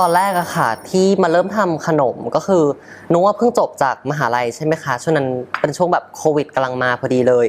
ตอนแรกอะค่ะ ที่มาเริ่มทำขนมก็คือนุว่าเพิ่งจบจากมหาลัยใช่ไหมคะช่วงนั้นเป็นช่วงแบบโควิดกำลังมาพอดีเลย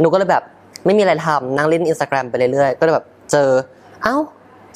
หนูก็เลยแบบไม่มีอะไรทำนั่งเล่นอินสตาแกรมไปเรื่อยๆ ก็เลยแบบเจอเอ้า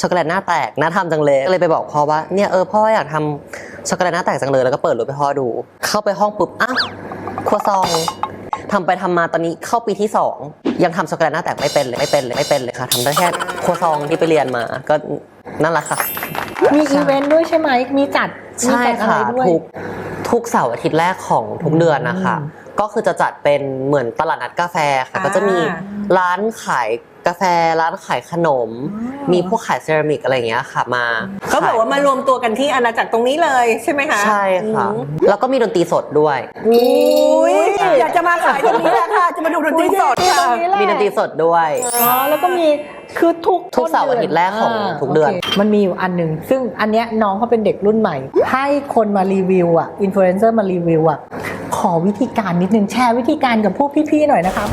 ช็อกโกแลตหน้าแตกน่าทำจังเลยก็เลยไปบอกพ่อว่าเนี่ยเออพ่ออยากทำช็อกโกแลตหน้าแตกจังเลยแล้วก็เปิดรูปให้พ่อดู เข้าไปห้องปุ๊บอ้าวครัวซองทำไปทำมาตอนนี้เข้าปีที่สองยังทำช็อกโกแลตหน้าแตกไม่เป็นเลยไม่เป็นเลยไม่เป็นเลยค่ะทำได้แค่ครัวซองที่ไปเรียนมาก็นั่นแหละค่ะ มีอีเวนต์ด้วยใช่ไหมมีจัดมีใช่จัดอะไรค่ะ ด้วย ทุกทุกเสาร์อาทิตย์แรกของทุกเดือนนะคะ อืมก็คือจะจัดเป็นเหมือนตลาดนัดกาแฟค่ะ อ่า ก็จะมีร้านขาย กาแฟร้านขายขนม มีพวกขายเซรามิกอะไรอย่างเงี้ยค่ะมาเขาบอกว่ามารวมตัวกันที่อาณาจักรตรงนี้เลยใช่ไหมคะใช่ค่ะอืมแล้วก็มีดนตรีสดด้วยอุ้ยอยากจะมาขายตรงนี้แหละค่ะจะมาดูดนตรีสดค่ะตรงนี้แหละมีดนตรีสดด้วยอ๋อแล้วก็มีคือทุกทุกเสาร์อาทิตย์แรกของาทุกเดือนโคมันมีอยู่อันหนึ่งซึ่งอันเนี้ยน้องเขาเป็นเด็กรุ่นใหม่ ให้คนมารีวิวอะอินฟลูเอนเซอร์มารีวิวอะขอวิธีการนิดนึงแชร์วิธีการกับพวกพี่ๆหน่อยนะคะ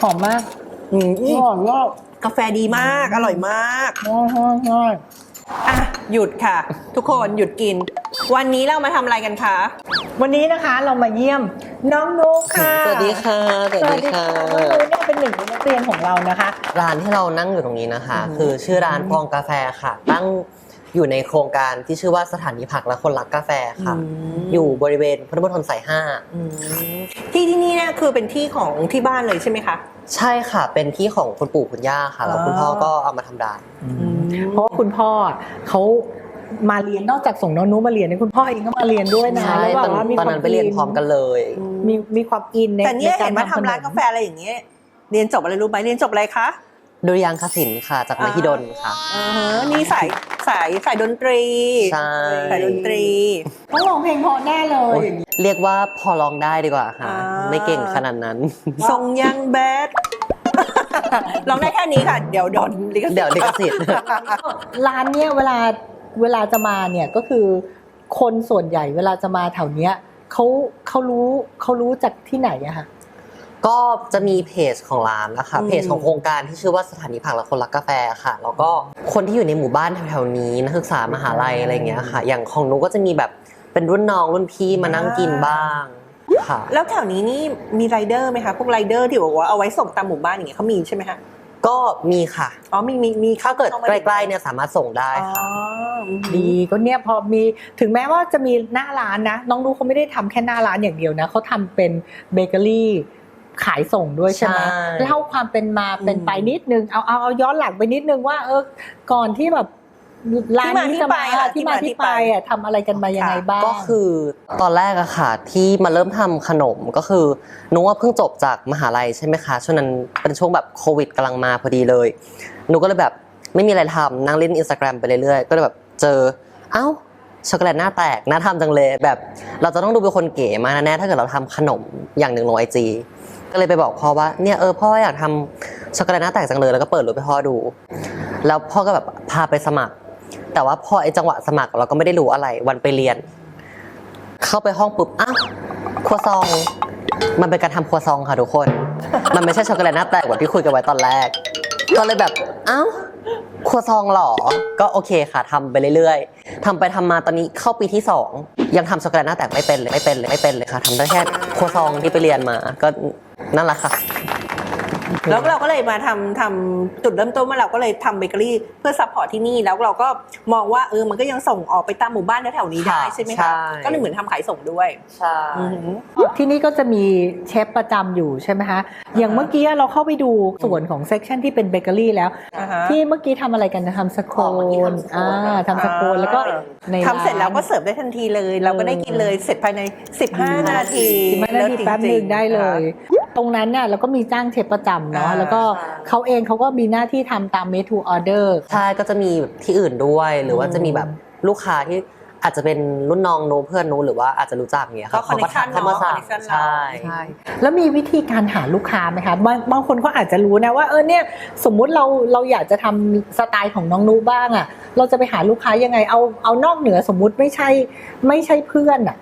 หอมมากอืมหอมมากกาแฟดีมาก อร่อยมากง่ายง่ายง่ายอะหยุดค่ะ ทุกคนหยุดกิน วันนี้เรามาทำอะไรกันคะวันนี้นะคะเรามาเยี่ยมน้องนุ๊กค่ะสวัสดีค่ะ สวัสดีค่ะ น้องนุ๊กเนี่ยเป็นหนึ่งในนักเรียนของเรานะคะ ร้านที่เรานั่งอยู่ตรงนี้นะคะอืมคือชื่อร้านฟองกาแฟค่ะ ตั้ง อยู่ในโครงการที่ชื่อว่าสถานีผักและคนรักกาแฟค่ะ อยู่บริเวณพุทธมณฑลสายห้าอืมที่ที่นี่เนี่ยคือเป็นที่ของที่บ้านเลยใช่ไหมคะ ใช่ค่ะ เป็นที่ของคุณปู่คุณย่าค่ะ แล้วอ๋อคุณพ่อก็เอามาทำร้านเพราะว่าคุณพ่อเขามาเรียนนอกจากส่งน้องนุ๊กมาเรียนเนี่ยคุณพ่อเองก็มาเรียนด้วยนะใช่แล้วตแบอนบว่ามีตอนนั้นไปเรียนพร้อมกันเลย มีมีความอินในแต่เนี่ยใกเห็นมาทำร้านขมกาแฟอะไรอย่างเงี้ยเรียนจบอะไรรู้ไหมเรียนจบอะไรคะ ดุริยางคศิลป์ค่ะ จากมหิดลค่ะอ่าฮะนี่สายสายสายดนตรี ใช่สายดนตรีต้องร้องเพลงเพราะแน่เลยโอ๊ยเรียกว่าพอร้องได้ดีกว่าค่ะ อ่า ไม่เก่งขนาดนั้น ทรงยังแบดลองได้แค่นี้ค่ะ เดี๋ยวโดนลิขสิทธิ์ เดี๋ยวลิขสิทธิ์ ร้านเนี่ยเวลาเวลาจะมาเนี่ยก็คือ คนส่วนใหญ่เวลาจะมาแถวเนี้ยเขาเขารู้เขารู้จากที่ไหนอะค่ะ ก็จะมีเพจของร้านนะคะอืมเพจของโครงการที่ชื่อว่าสถานีผักและคนรักกาแฟค่ะ แล้วก็คนที่อยู่ในหมู่บ้านแถวๆนี้นักศึกษามหาลัยอะไรอย่างเงี้ยค่ะ อย่างของนุกก็จะมีแบบเป็นรุ่นน้องรุ่นพี่มานั่งกินบ้างค่ะ แล้วแถวนี้นี่มีไรเดอร์ไหมคะพวกไรเดอร์ที่บอกว่าเอาไว้ส่งตามหมู่บ้านอย่างเงี้ยเขามีใช่ไหมคะก็มีค่ะ อ๋อ มี มี มีถ้าเกิดข้มใกล้ๆเนี่ยสามารถส่งได้อ๋อค่ะอืมดีก็เนี่ยพอมี ถึงแม้ว่าจะมีหน้าร้านนะ น้องนุ๊กเขาไม่ได้ทำแค่หน้าร้านอย่างเดียวนะ เขาทำเป็นเบเกอรี่ ขายส่งด้วยใช่ไหมใช่เล่าความเป็นมาเป็นไปนิดนึงเอาเอาเอาย้อนหลังไปนิดนึงว่าเออก่อนที่แบบร้านนี้จะมาที่มาที่ไปอะทำอะไรกันมายังไงบ้างก็คือตอนแรกอะค่ะ ที่มาเริ่มทำขนมก็คือนุว่าเพิ่งจบจากมหาลัยใช่ไหมคะช่วงนั้นเป็นช่วงแบบโควิดกำลังมาพอดีเลยหนูก็เลยแบบไม่มีอะไรทำนั่งเล่นอินสตาแกรมไปเรื่อยๆ ก็เลยแบบเจอเอ้าช็อกโกแลตหน้าแตกน่าทำจังเลยแบบ เราจะต้องดูเป็นคนเก๋มากแน่ๆถ้าเกิดเราทำขนมอย่างหนึ่งลงไอจี ก็เลยไปบอกพ่อว่าเนี่ยเออพ่ออยากทำช็อกโกแลตหน้าแตกจังเลยแล้วก็เปิดรูปให้พ่อดู แล้วพ่อก็แบบพาไปสมัคร แต่ว่าพอไอ้จังหวะสมัครเราก็ไม่ได้รู้อะไรวันไปเรียน เข้าไปห้องปุ๊บอ้าวครัวซอง มันเป็นการทำครัวซองค่ะทุกคน มันไม่ใช่ช็อกโกแลตหน้าแตกแบบที่คุยกันไว้ตอนแรกก็เลยแบบอ้าว ครัวซองหรอ ก็โอเคค่ะทำไปเรื่อยๆทำไปทำมาตอนนี้เข้าปีที่สองยังทำช็อกโกแลตหน้าแตกไม่เป็นเลยไม่เป็นเลยไม่เป็นเลยค่ะทำได้แค่ครัวซองที่ไปเรียนมาก็นั่นแหละค่ะ แล้วเราก็เลยมาทำทำจุดเริ่มต้นว่าเราก็เลยทำเบเกอรี่เพื่อซัพพอร์ตที่นี่แล้วเราก็มองว่าเออมันก็ยังส่งออกไปตามหมู่บ้านแถวๆนี้ได้ค่ะใช่ไหมใช่คะก็เลยเหมือนทำขายส่งด้วยใช่อือหือที่นี่ก็จะมีเชฟประจำอยู่ใช่ไหมคะอย่างเมื่อกี้เราเข้าไปดูส่วนของเซกชันที่เป็นเบเกอรี่แล้วอ่าฮะที่เมื่อกี้ทำอะไรกันนะทำสโคอ๋อเมื่อกี้นทำสโคนอ่าทำสโคนแล้วก็ในทำเสร็จแล้วก็เสิร์ฟได้ทันทีเลย เราก็ได้กินเลยเสร็จภายใน 15 นาทีสิบห้านาทีเลิศจริงๆแป๊บหนึ่งได้เลยนะคะ ตรงนั้นน่ะเราก็มีจ้างเชฟประจำเนาะอ่า แล้วก็เขาเองเขาก็มีหน้าที่ทำตาม made to order ใช่ก็จะมีแบบที่อื่นด้วย หรือว่าจะมีแบบลูกค้าที่อาจจะเป็นรุ่นน้องโนเพื่อนโนหรือว่าอาจจะรู้จักอย่างเงี้ยก็ค่ะเขาก็ทัก connection เข้ามาสั่งเนอะ connection เรา ใช่ ใช่แล้วมีวิธีการหาลูกค้าไหมคะบางบางคนก็อาจจะรู้นะว่าเออเนี่ยสมมุติเราเราอยากจะทำสไตล์ของน้องนูบ้างอะ่ะ เราจะไปหาลูกค้ายังไงเอาเอานอกเหนือสมมุติไม่ใช่ไม่ใช่เพื่อนอะ่ะ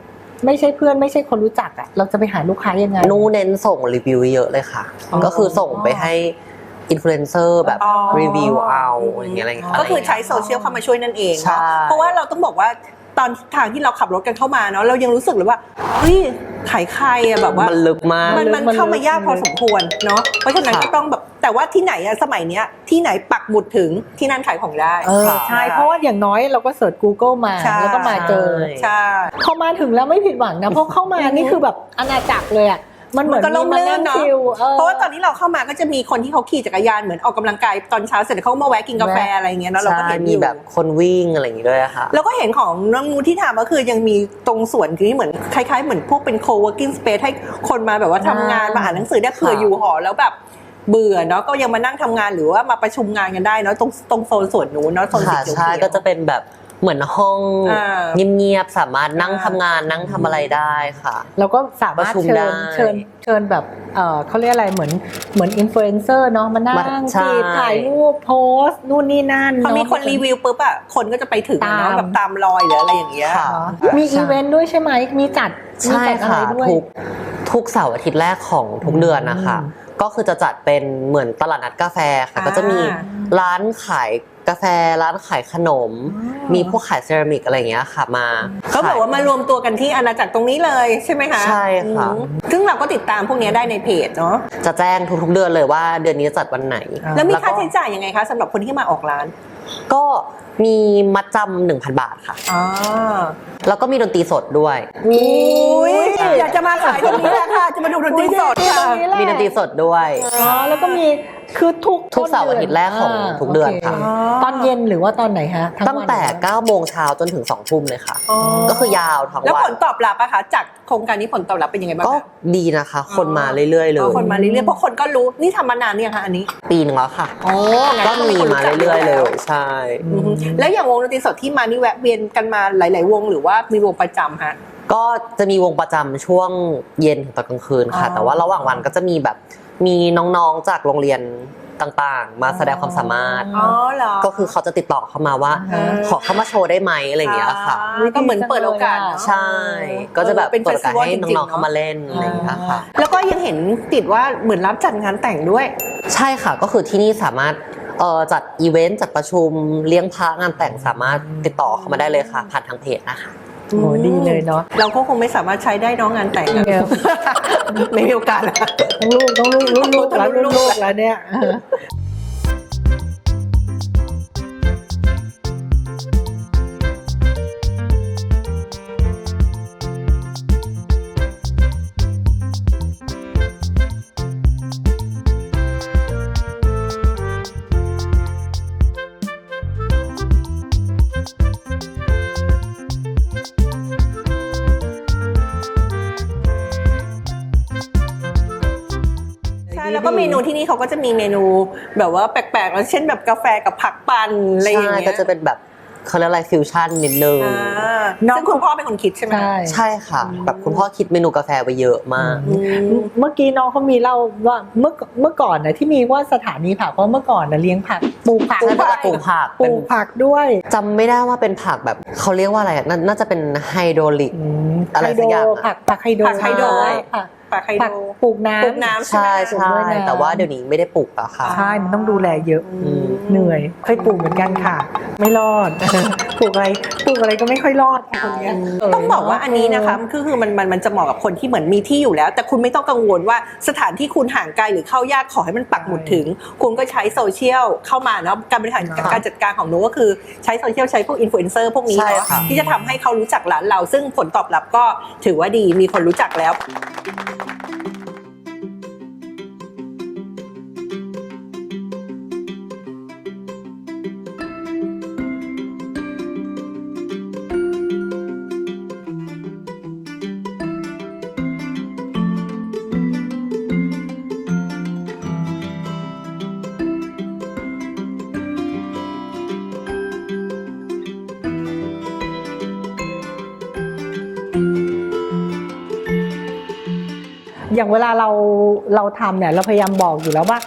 ไม่ใช่เพื่อนไม่ใช่คนรู้จักอะ่ะเราจะไปหาลูกค้ายังไงหนูเน้นส่งรีวิวเยอะเลยค่ะ อ๋อ ก็คือส่งไปให้อินฟลูเอนเซอร์แบบอ๋อ รีวิวเอาอย่างเงี้ยอะไรอย่างเงี้ย ก็คือใช้โซเชียลเข้ามาช่วยนั่นเองใช่ เนาะเพราะว่าเราต้องบอกว่า ตอนทางที่เราขับรถกันเข้ามาเนาะเรายังรู้สึกเลยว่าเฮ้ยขายใครอะแบบว่า มันลึกมากมันมันมันเข้ามายากพอสมควรเนาะเพราะฉะนั้นค่ะก็ต้องแบบแต่ว่าที่ไหนอะสมัยเนี้ยที่ไหนปักหมุดถึงที่นั่นขายของได้เออค่ะใช่เพราะว่าอย่างน้อยเราก็เสิร์ช Google มาใช่ แล้วก็มาเจอใช่ พอมาถึงแล้วไม่ผิดหวังนะเพราะเข้ามานี่คือแบบอาณาจักรเลยอะ มันเหมือนมันก็ล่มมาลื่นเนอะชิลออเพราะว่าตอนที่เราเข้ามาก็จะมีคนที่เขาขี่จักรยานเหมือนออกกำลังกายตอนเช้าเสร็จแล้วเขาก็มาแวะกินกาแฟแวะอะไรอย่างเงี้ยเนาะเราก็ใช่เห็นอมียู่แบบคนวิ่งอะไรอย่างงี้ด้วยอะค่ะแล้วก็เห็นของน้องนูที่ทำก็คือยังมีตรงส่วนที่เหมือนคล้ายๆ เหมือนพวกเป็น co-working space ให้คนมาแบบว่าทำงานอ่ามมาอ่านหนังสือได้เผื่อค่ะอยู่หอแล้วแบบเบื่อเนาะก็ยังมานั่งทำงานหรือว่ามาประชุมงานกันได้เนาะตรงตรงโซนส่วนนู้นเนาะโซนสีค่ะเขียวใช่ๆก็จะเป็นแบบ เหมือนห้องอ่าเงียบๆสามารถนั่งอ่าทำงานนั่งทำอะไรได้ค่ะ แล้วก็สามารถประชุมเชิได้ญเชิญเชิญแบบเออเขาเรียกอะไรเหมือนเหมือนอินฟลูเอนเซอร์เนาะมานั่มางใช่ ฟีดถ่ายรูปโพสต์นู่นนี่นั่นพอมีเาะคนรีวิวปุ๊บอะคนก็จะไปถึงอะเนาะตามแบบตามรอยหรืออะไรอย่างเงี้ย ค่ะเหรอมีอีเวนต์ด้วยใช่ไหมมีจัดมีใช่จัดอะไรค่ะด้วย ทุกทุกเสาร์อาทิตย์แรกของทุกเดือนนะคะ อืมก็คือจะจัดเป็นเหมือนตลาดนัดกาแฟค่ะ อ่า ก็จะมีร้านขาย กาแฟร้านขายขนม มีพวกขายเซรามิกอะไรอย่างเงี้ยค่ะมาเขาบอกว่ามารวมตัวกันที่อาณาจักรตรงนี้เลยใช่ไหมคะใช่ค่ะอืมซึ่งเราก็ติดตามพวกเนี้ยได้ในเพจเนาะจะแจ้งทุกๆเดือนเลยว่าเดือนนี้จะจัดวันไหนอ่าแล้วมีก็ค่าใช้จ่ายยังไงคะสำหรับคนที่มาออกร้าน ก็มีมัดจำหนึ่งพันบาทค่ะอ๋อแล้วก็มีดนตรีสดด้วยอุ้ย อยากจะมาขายตรงนี้แหละค่ะ จะมาดูดนตรีสดอุ๊ยค่ะตรงนี้แหละมีดนตรีสดด้วย อ๋อ แล้วก็มีคือทุกทุกเสาร์อาทิตย์แรกของทุกเดือนค่ะโตอนเย็นหรือว่าตอนไหนฮะทั้งตั้งวันแต่หรือว่า9โมงเช้าจนถึง2ทุ่มเลยค่ะอ๋อก็คือยาวทั้งแล้ววัผนลตอบรับอะคะจากโครงการนี้ผลตอบรับเป็นยังไงบ้างก็คะดีนะคะ คนมาเรื่อยๆเลอ๋ยอคนมาเรื่อยๆเพราะคนก็รู้นี่ทำมานานเนี่ยงคะอันนี้ ปีหนึงแล้วค่ะอ๋อก็มีมาเรื่อยๆเลยใช่อืมแล้วอย่างวงดนตรีสดที่มานี่แวะเวียนกันมาหลาย ๆ วง หรือว่ามีวงประจำฮะ ก็จะมีวงประจำช่วงเย็นถึงตอนกลางคืนค่ะอ๋อแต่ว่าระหว่างวันก็จะมีแบบมีน้องๆจากโรงเรียนต่างๆ มาแสดงความสามารถอ๋อเหรอก็คือเขาจะติดต่อเข้ามาว่าอ่า ขอเข้ามาโชว์ได้ไหมอะไรอย่างเงี้ยค่ะอ่าก็เหมือนเปิดโอกาสเนอะใช่ ก็จะแบบเป็นเปิดโอกาส festival ให้จริงๆน้องๆเข้ามาเล่นอะไรอย่างเงี้ยค่ะ แล้วก็ยังเห็นติดว่าเหมือนรับจัดงานแต่งด้วย ใช่ค่ะก็คือที่นี่สามารถเอ่อจัดอีเวนต์จัดประชุมเลี้ยงพระงานแต่งสามารถติดต่อเข้ามาได้เลยค่ะผ่านทางเพจนะคะ โอ้ดีเลยเนาะเราก็คงไม่สามารถใช้ได้น้องงานแต่งนะเออไม่มีโอกาสแล้วต้องลูกต้องลูกรุ่นลูกแล้วรุ่รุ่นนลูลูกกแล้วเนี่ย นูที่นี่เขาก็จะมีเมนูแบบว่าแปลกๆแล้วเช่นแบบกาแฟกับผักปั่นอะไรอย่างใช่เงี้ยก็จะเป็นแบบเขาเรียกอะไรฟิวชั่นนิดนึงอ่าซึ่งคุณพ่อเป็นคนคิดใช่ไหมใช่ใช่ค่ะ แบบคุณพ่อคิดเมนูกาแฟไว้เยอะมากอืมเมื่อกี้น้องเขามีเล่าว่าเมื่อเมื่อก่อนนะที่มีว่าสถานีผักเพราะเมื่อก่อนนะเลี้ยงผักปลูกผักใช่ด้วปยลูกผักปเป็นลูกผักด้วยจำไม่ได้ว่าเป็นผักแบบเขาเรียกว่าอะไรอะน่าน่าจะเป็นไฮโดรลิกอืมอะไรไฮสัโดกอย่างอะผักผักไฮโดผักไฮโดรใช่ผัก ปลาไคผักโดปลูกน้ำ ปลูกน้ำใช่ปลูกใช่ด้วยนะ แต่ว่าเดี๋ยวนี้ไม่ได้ปลูกแล้วค่ะ ใช่ มันต้องดูแลเยอะ อืม เหนื่อย เคยปลูกเหมือนกันค่ะ ไม่รอด ปลูกอะไรปลูกอะไรก็ไม่ค่อยรอดค่ะคนเนี้ยเต้องบอกว่าอันนี้นะคะคือคือมันมันมันจะเหมาะกับคนที่เหมือนมีที่อยู่แล้ว แต่คุณไม่ต้องกังวลว่าสถานที่คุณห่างไกลหรือเข้ายากขอให้มันปักหมุดถึง คุณก็ใช้โซเชียลเข้ามาเนาะการบริหารค่ะการจัดการของหนูก็คือใช้โซเชียลใช้พวกอินฟลูเอนเซอร์พวกนี้ใช่เนาะค่ะที่จะทำให้เขารู้จักร้านเรา ซึ่งผลตอบรับก็ถือว่าดีมีคนรู้จักแล้ว อย่างเวลาเราเราทำเนี่ยเราพยายามบอกอยู่แล้วว่า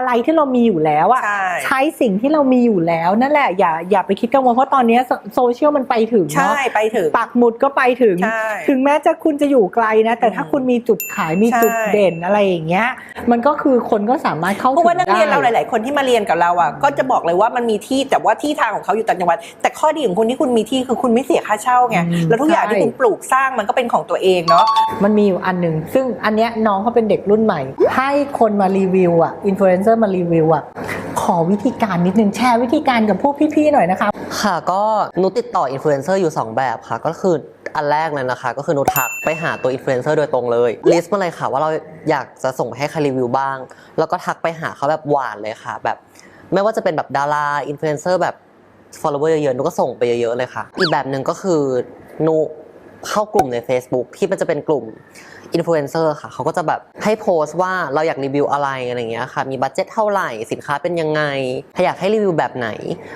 อะไรที่เรามีอยู่แล้วอะใช่ใช้สิ่งที่เรามีอยู่แล้วนั่นแหละอย่าอย่าไปคิดกังวลเพราะตอนนี้โซโซเชียลมันไปถึงใช่เนาะไปถึงปักหมุดก็ไปถึง ใช่ถึงแม้จะคุณจะอยู่ไกลนะ แต่ถ้าอืมคุณมีจุดขายมีใช่ จุดเด่นอะไรอย่างเงี้ย มันก็คือคนก็สามารถเข้าเพราะถึว่างนักได้เรียนเราหลาย ๆ คนที่มาเรียนกับเราอะก็จะบอกเลยว่ามันมีที่แต่ว่าที่ทางของเขาอยู่ต่างจังหวัดแต่ข้อดีของคุณที่คุณมีที่คือคุณไม่เสียค่าเช่าไงอืมแล้วทุกอย่างที่ใช่คุณปลูกสร้างมันก็เป็นของตัวเองเนาะ มันมีอยู่อันหนึ่งซึ่งอันเนี้ยน้องเขาเป็นเด็กรุ่นใหม่ ให้คนมารีวิวอะอินฟลูเอนเซอร์มารีวิวอะขอวิธีการนิดนึงแชร์วิธีการกับพวกพี่ๆหน่อยนะคะ ค่ะก็นุติดต่ออินฟลูเอนเซอร์อยู่ 2 แบบค่ะ ก็คืออันแรกเลยนะคะ ก็คือนุทักไปหาตัวอินฟลูเอนเซอร์โดยตรงเลยลิสต์มาเลยค่ะ ว่าเราอยากจะส่งไปให้ใครรีวิวบ้าง แล้วก็ทักไปหาเขาแบบหวานเลยค่ะ แบบไม่ว่าจะเป็นแบบดาราอินฟลูเอนเซอร์แบบ follower เยอะๆนุก็ส่งไปเยอะๆเลยค่ะ อีกแบบหนึ่งก็คือนุ เข้ากลุ่มใน Facebook ที่มันจะเป็นกลุ่มอินฟลูเอนเซอร์ค่ะ เขาก็จะแบบให้โพสต์ว่าเราอยากรีวิวอะไรอะไรเงี้ยค่ะ มีบัตเจ็ตเท่าไหร่ สินค้าเป็นยังไง ถ้าอยากให้รีวิวแบบไหน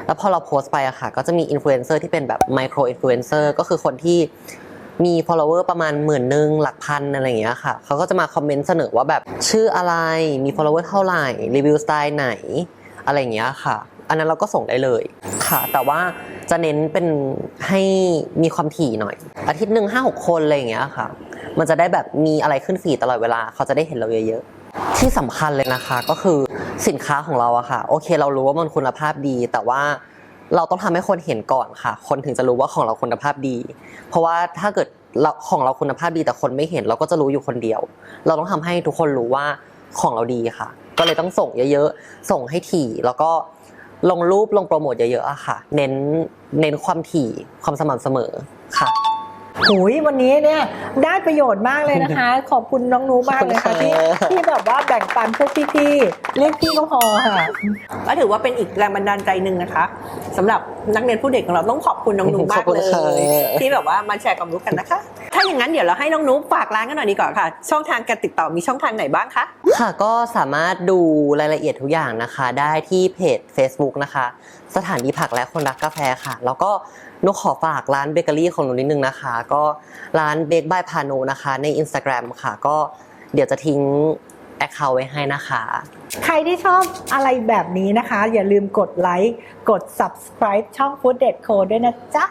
แล้วพอเราโพสต์ไปอะค่ะ ก็จะมีอินฟลูเอนเซอร์ที่เป็นแบบไมโครอินฟลูเอนเซอร์ก็คือคนที่มี follower ประมาณหมื่นหนึ่งหลักพันอะไรอย่างเงี้ยค่ะ เขาก็จะมาคอมเมนต์เสนอว่าแบบชื่ออะไร มี follower เท่าไหร่ รีวิวสไตล์ไหน อะไรอย่างเงี้ยค่ะ อันนั้นเราก็ส่งได้เลยค่ะ แต่ว่า จะเน้นเป็นให้มีความถี่หน่อย อาทิตย์หนึ่งห้าหกคนอะไรอย่างเงี้ยค่ะ มันจะได้แบบมีอะไรขึ้นฟีดตลอดเวลา เขาจะได้เห็นเราเยอะๆ ที่สำคัญเลยนะคะก็คือสินค้าของเราอะค่ะ โอเค เรารู้ว่ามันคุณภาพดี แต่ว่าเราต้องทำให้คนเห็นก่อนค่ะ คนถึงจะรู้ว่าของเราคุณภาพดี เพราะว่าถ้าเกิดเราของเราคุณภาพดีแต่คนไม่เห็นเราก็จะรู้อยู่คนเดียว เราต้องทำให้ทุกคนรู้ว่าของเราดีค่ะ ก็เลยต้องส่งเยอะๆ ส่งให้ถี่แล้วก็ ลงรูปลงโปรโมทเยอะๆอะค่ะ เน้นเน้นความถี่ความสม่ำเสมอค่ะ หุยวันนี้เนี่ยได้ประโยชน์มากเลยนะคะ ขอบคุณน้องนูมากเลยค่ะขอบคุณที่ค่ะ ที่แบบว่าแบ่งปันพวกพี่ๆเรียกพี่ก็พอค่ะ ก็ถือว่าเป็นอีกแรงบันดาลใจหนึ่งนะคะสำหรับนักเรียนผู้เด็กของเราต้องขอบคุณน้องนุ๊กขมาอบกคุณเลค่ะ ย ที่แบบว่ามาแชร์ความรู้กันนะคะ ถ้าอย่างนั้นเดี๋ยวเราให้น้องนุ๊กฝากร้านกันหน่อยดีกว่าค่ะ ช่องทางการติดต่อมีช่องทางไหนบ้างคะ ค่ะก็สามารถดูรายละเอียดทุกอย่างนะคะ ได้ที่เพจ Facebook นะคะ สถานีผักและคนรักกาแฟค่ะ แล้วก็นุกขอฝากร้านเบเกอรี่ของหนูนิดนึงนะคะ ก็ร้านเบกบายพานุนะคะ ใน Instagram ค่ะ ก็เดี๋ยวจะทิ้งแอคเคาท์ไว้ให้นะคะ ใครที่ชอบอะไรแบบนี้นะคะ อย่าลืมกดไลค์กด subscribe ช่อง Food d e t Code ด้วยนะจ๊ะ